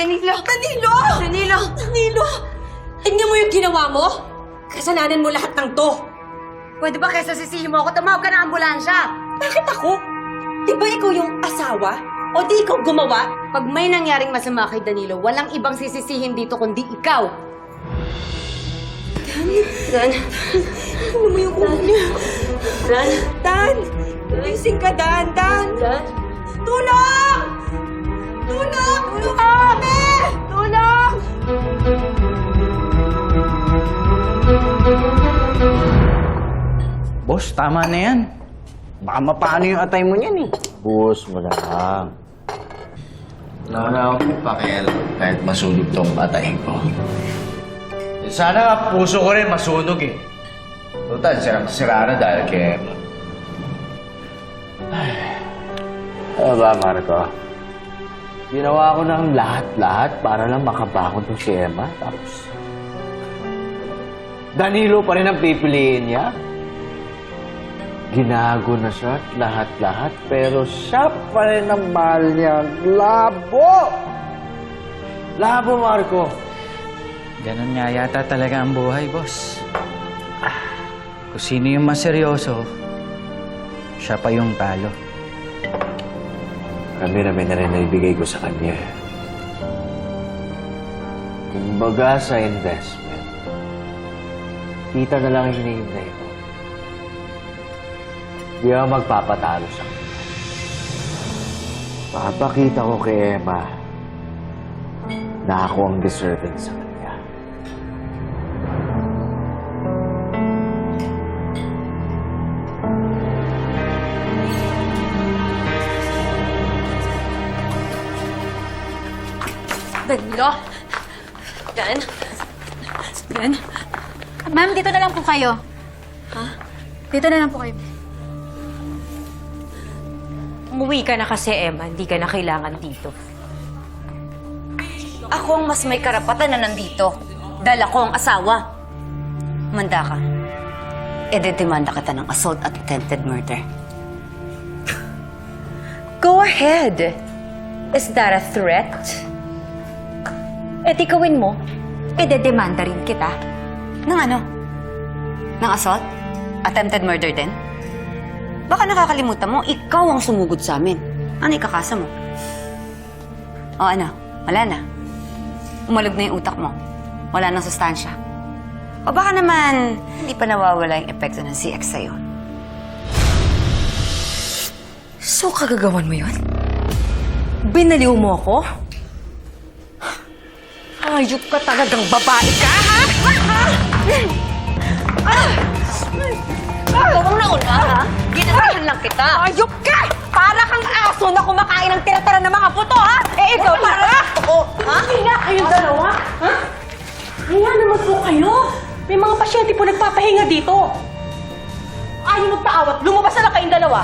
Danilo! Danilo! Danilo! Danilo! Tingnan mo yung ginawa mo! Kasalanan mo lahat ng to! Pwede ba kaysa sisihin mo ako, tumawag ka ng ambulansya? Bakit ako? Di ba ikaw yung asawa? O di ikaw gumawa? Pag may nangyaring masama kay Danilo, walang ibang sisisihin dito kundi ikaw. Dan, ano mo yung ulo niya? Dan! Dan! Gising ka, Dan! Dan! Dan! Tulong! Boss, tama na yan. Baka mapaano yung atay mo niyan eh. Buhos mo lang. Wala na akong pakialam kahit masunog tong atay ko. Eh, Sana nga puso ko rin masunog eh. Total, sirang sira na dahil kay Emma. Ano ba, Marco? Ginawa ko ng lahat-lahat para lang makabangon tong si Emma. Tapos, Danilo pa rin ang pipiliin niya. Ginago na siya at lahat-lahat, pero siya pa rin ang mahal niya. Labo! Labo, Marco. Ganun nga yata talaga ang buhay, boss. Ah, Kung sino yung mas seryoso, siya pa yung talo. Kami namin na rin naibigay ko sa kanya. Kumbaga sa investment, kita na lang ang hinihintay ko. Di ako magpapatalo sa kanya. Papakita ko kay Emma na ako ang deserving sa kanya. Danilo! Dan? Dan? Ma'am, dito na lang po kayo. Ha? Dito na lang po kayo. Umuwi ka na kasi, Emma. Hindi ka na kailangan dito. Ako ang mas may karapatan na nandito. Dahil ako ang asawa. Manda ka. Ededemanda kita ng assault at attempted murder. Go ahead. Is that a threat? Eh, di gawin mo. E, demanda rin kita. Nang ano? Nang assault? Attempted murder din? Baka nakakalimutan mo, ikaw ang sumugod sa amin. Ano ikakasa mo? O ano? Wala na. Umalog na yung utak mo. Wala nang sustansya. O baka naman, hindi pa nawawala yung epekto ng CX sa'yo. So, kagagawan mo yun? Binaliw mo ako? Ayop ka talagang babae ka, ha? Ikaw ang nauna, ha? Ginanahan lang kita. Ayop ka! Para kang aso na kumakain ng tira-tira ng mga puto, ha? Eh, ikaw para! Oo, ha? Kaya kayong dalawa? Ha? Kaya naman po kayo. May mga pasyente po nagpapahinga dito. Ayaw magpaawat. Lumabas na lang kayong dalawa.